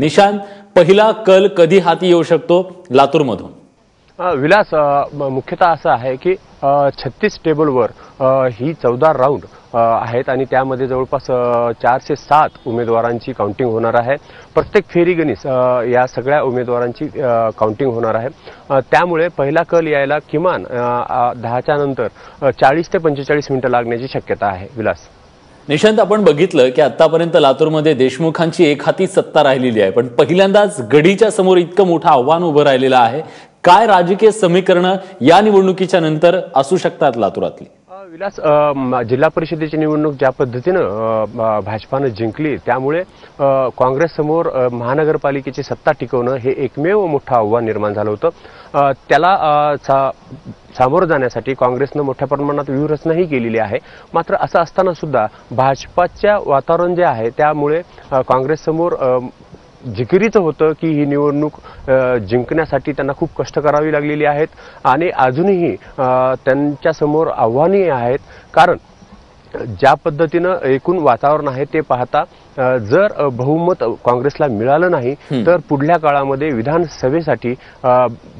निशांत पहिला कल कधी हाती येऊ शकतो? लातूरमधून. विलास मुख्यतः असं आहे की छत्तीस टेबलवर ही चौदा राऊंड आहेत आणि त्यामध्ये जवळपास चारशे सात उमेदवारांची काउंटिंग होणार आहे. प्रत्येक फेरीगणित या सगळ्या उमेदवारांची काउंटिंग होणार आहे. त्यामुळे पहिला कल यायला किमान दहाच्या नंतर चाळीस ते पंचेचाळीस मिनिटं लागण्याची शक्यता आहे. विलास. निशांत आपण बघितलं की आतापर्यंत लातूरमध्ये देशमुखांची एक हाती सत्ता राहिलेली आहे. पण पहिल्यांदाच गडीच्या समोर इतकं मोठं आव्हान उभं राहिलेलं आहे. काय राजकीय समीकरणं या निवडणुकीच्या नंतर असू शकतात लातूरातली? विलास जिल्हा परिषदेची निवडणूक ज्या पद्धतीनं भाजपानं जिंकली त्यामुळे काँग्रेससमोर महानगरपालिकेची सत्ता टिकवणं हे एकमेव मोठं आव्हान निर्माण झालं होतं. त्याला सामोरं जाण्यासाठी काँग्रेसनं मोठ्या प्रमाणात व्यूहरचनाही केलेली आहे. मात्र असं असताना सुद्धा भाजपाच्या वातावरण जे आहे त्यामुळे काँग्रेससमोर जिकिरीचं होतं की ही निवडणूक जिंकण्यासाठी त्यांना खूप कष्ट करावी लागलेली आहेत. आणि अजूनही त्यांच्यासमोर आव्हाने आहेत. कारण ज्या पद्धतीनं एकूण वातावरण आहे ते पाहता जर बहुमत काँग्रेसला मिळालं नाही तर पुढल्या काळामध्ये विधानसभेसाठी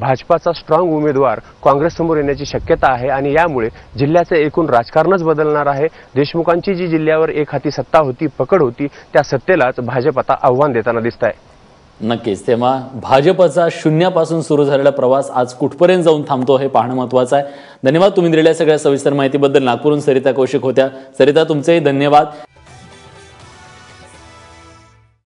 भाजपाचा स्ट्रॉंग उमेदवार काँग्रेससमोर येण्याची शक्यता आहे आणि यामुळे जिल्ह्याचं एकूण राजकारणच बदलणार आहे. देशमुखांची जी जिल्ह्यावर एक हाती सत्ता होती पकड होती त्या सत्तेलाच भाजप आता आव्हान देताना दिसत आहे नक्कीच. तेव्हा भाजपचा शून्यापासून सुरू झालेला प्रवास आज कुठपर्यंत जाऊन थांबतो हे पाहणं महत्वाचं आहे. धन्यवाद. तुम्ही दिलेल्या सगळ्या सविस्तर माहितीबद्दल नागपूरहून सरिता कौशिक होत्या. सरिता तुमचेही धन्यवाद.